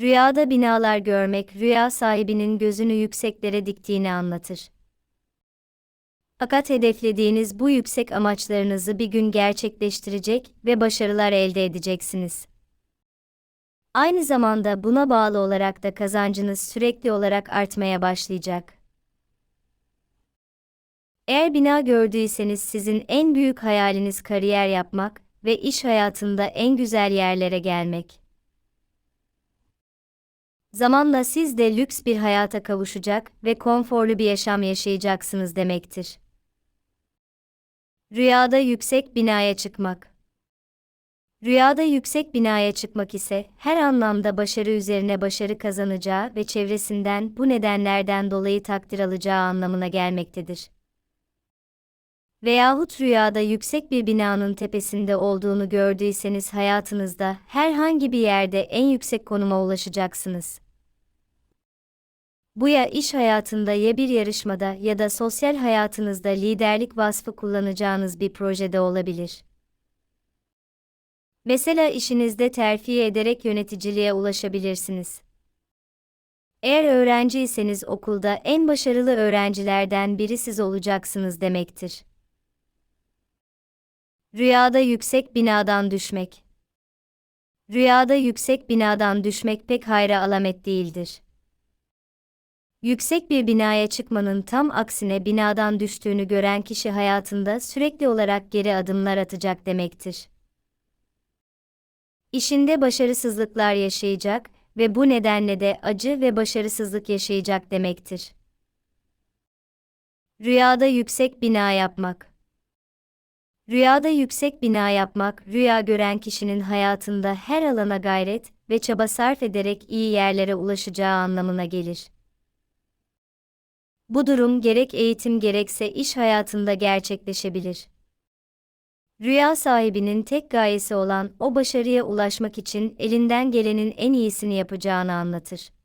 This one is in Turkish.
Rüyada binalar görmek rüya sahibinin gözünü yükseklere diktiğini anlatır. Fakat hedeflediğiniz bu yüksek amaçlarınızı bir gün gerçekleştirecek ve başarılar elde edeceksiniz. Aynı zamanda buna bağlı olarak da kazancınız sürekli olarak artmaya başlayacak. Eğer bina gördüyseniz sizin en büyük hayaliniz kariyer yapmak ve iş hayatında en güzel yerlere gelmek. Zamanla siz de lüks bir hayata kavuşacak ve konforlu bir yaşam yaşayacaksınız demektir. Rüyada yüksek binaya çıkmak. Rüyada yüksek binaya çıkmak ise her anlamda başarı üzerine başarı kazanacağı ve çevresinden bu nedenlerden dolayı takdir alacağı anlamına gelmektedir. Veyahut rüyada yüksek bir binanın tepesinde olduğunu gördüyseniz hayatınızda herhangi bir yerde en yüksek konuma ulaşacaksınız. Bu ya iş hayatında ya bir yarışmada ya da sosyal hayatınızda liderlik vasfı kullanacağınız bir projede olabilir. Mesela işinizde terfi ederek yöneticiliğe ulaşabilirsiniz. Eğer öğrenciyseniz okulda en başarılı öğrencilerden biri siz olacaksınız demektir. Rüyada yüksek binadan düşmek. Rüyada yüksek binadan düşmek pek hayra alamet değildir. Yüksek bir binaya çıkmanın tam aksine binadan düştüğünü gören kişi hayatında sürekli olarak geri adımlar atacak demektir. İşinde başarısızlıklar yaşayacak ve bu nedenle de acı ve başarısızlık yaşayacak demektir. Rüyada yüksek bina yapmak. Rüyada yüksek bina yapmak, rüya gören kişinin hayatında her alana gayret ve çaba sarf ederek iyi yerlere ulaşacağı anlamına gelir. Bu durum gerek eğitim gerekse iş hayatında gerçekleşebilir. Rüya sahibinin tek gayesi olan o başarıya ulaşmak için elinden gelenin en iyisini yapacağını anlatır.